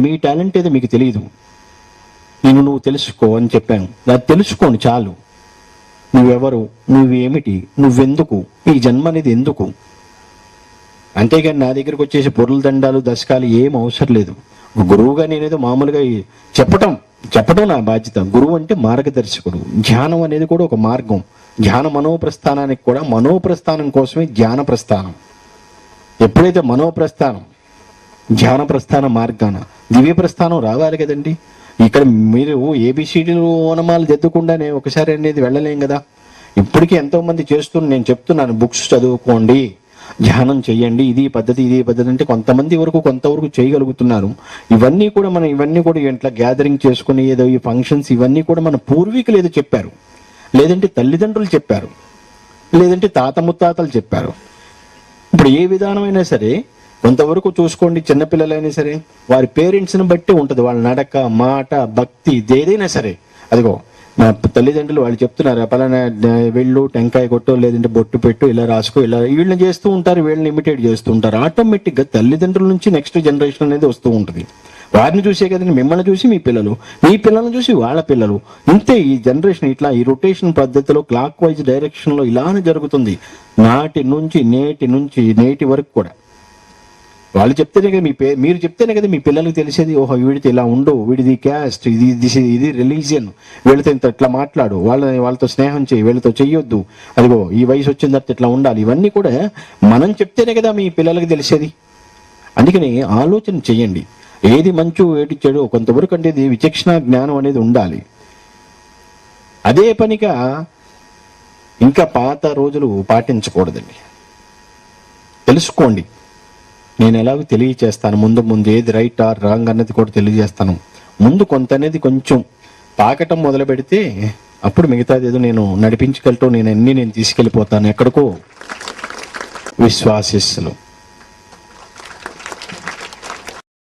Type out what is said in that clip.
మీ talent ఏదో మీకు తెలియదు నేను నువ్వు తెలుసుకో అని చెప్పాను. అది తెలుసుకోండి చాలు. నువ్వెవరు? నువ్వేమిటి? నువ్వెందుకు? ఈ జన్మ అనేది ఎందుకు? అంతేగాని నా దగ్గరకు వచ్చేసి పొరుల దండాలు దశకాలు ఏం అవసరం లేదు. గురువుగా నేనేదో మామూలుగా చెప్పటం చెప్పటం చెప్పడం నా బాధ్యత. గురువు అంటే మార్గదర్శకుడు. ధ్యానం అనేది కూడా ఒక మార్గం. ధ్యాన మనోప్రస్థానానికి కూడా మనోప్రస్థానం కోసమే ధ్యాన ప్రస్థానం. ఎప్పుడైతే మనోప్రస్థానం ధ్యాన ప్రస్థాన మార్గాన దివ్య ప్రస్థానం రావాలి కదండి. ఇక్కడ మీరు ఏబిసిడీలు ఓనమాలు దిద్దకుండానే ఒకసారి అనేది వెళ్ళలేం కదా. ఇప్పటికీ ఎంతోమంది చేస్తున్న నేను చెప్తున్నాను బుక్స్ చదువుకోండి ధ్యానం చేయండి ఇది పద్ధతి ఇది పద్ధతి అంటే కొంతమంది వరకు కొంతవరకు చేయగలుగుతున్నారు. ఇవన్నీ కూడా మనం ఇవన్నీ కూడా ఇట్లా గ్యాదరింగ్ చేసుకుని ఏదో ఈ ఫంక్షన్స్ ఇవన్నీ కూడా మన పూర్వీకులు ఏదో చెప్పారు. లేదంటే తల్లిదండ్రులు చెప్పారు. లేదంటే తాత ముత్తాతలు చెప్పారు. ఇప్పుడు ఏ విధానమైనా సరే కొంతవరకు చూసుకోండి చిన్నపిల్లలైనా సరే వారి పేరెంట్స్ని బట్టి ఉంటుంది. వాళ్ళ నడక మాట భక్తి ఏదైనా సరే. అదిగో మా తల్లిదండ్రులు వాళ్ళు చెప్తున్నారు పలానా వెళ్ళు టెంకాయ కొట్టు లేదంటే బొట్టు పెట్టు ఇలా రాసుకో ఇలా వీళ్ళని చేస్తూ ఉంటారు వీళ్ళని ఇమిటేట్ చేస్తూ ఉంటారు. ఆటోమేటిక్గా తల్లిదండ్రుల నుంచి నెక్స్ట్ జనరేషన్ అనేది వస్తూ ఉంటుంది. వారిని చూసే కదండి మిమ్మల్ని చూసి మీ పిల్లలు మీ పిల్లల్ని చూసి వాళ్ళ పిల్లలు. ఇంతే ఈ జనరేషన్ ఇట్లా ఈ రొటేషన్ పద్ధతిలో క్లాక్ వైజ్ డైరెక్షన్లో ఇలానే జరుగుతుంది. నాటి నుంచి నేటి నుంచి నేటి వరకు కూడా. వాళ్ళు చెప్తేనే కదా మీ పే మీరు చెప్తేనే కదా మీ పిల్లలకు తెలిసేది ఓహో వీడితో ఇలా ఉండు వీడిది క్యాస్ట్ ఇది ఇది ఇది రిలీజియన్ వీళ్ళతో ఇంత ఇట్లా మాట్లాడు వాళ్ళ వాళ్ళతో స్నేహం చేయి వీళ్ళతో చెయ్యొద్దు అదిగో ఈ వయసు వచ్చిన తర్వాత ఇట్లా ఉండాలి ఇవన్నీ కూడా మనం చెప్తేనే కదా మీ పిల్లలకు తెలిసేది. అందుకని ఆలోచన చెయ్యండి. ఏది మంచు ఏటి చెడు కొంతవరకు అంటే ఇది విచక్షణ జ్ఞానం అనేది ఉండాలి. అదే పనిగా ఇంకా పాత రోజులు పాటించకూడదండి. తెలుసుకోండి. నేను ఎలాగో తెలియచేస్తాను. ముందు ముందు ఏది రైట్ ఆర్ రాంగ్ అన్నది కూడా తెలియజేస్తాను. ముందు కొంత అనేది కొంచెం తాకటం మొదలు పెడితే అప్పుడు మిగతాది ఏదో నేను నడిపించగలటం నేను అన్నీ నేను తీసుకెళ్ళిపోతాను. ఎక్కడికో విశ్వాసిస్సులు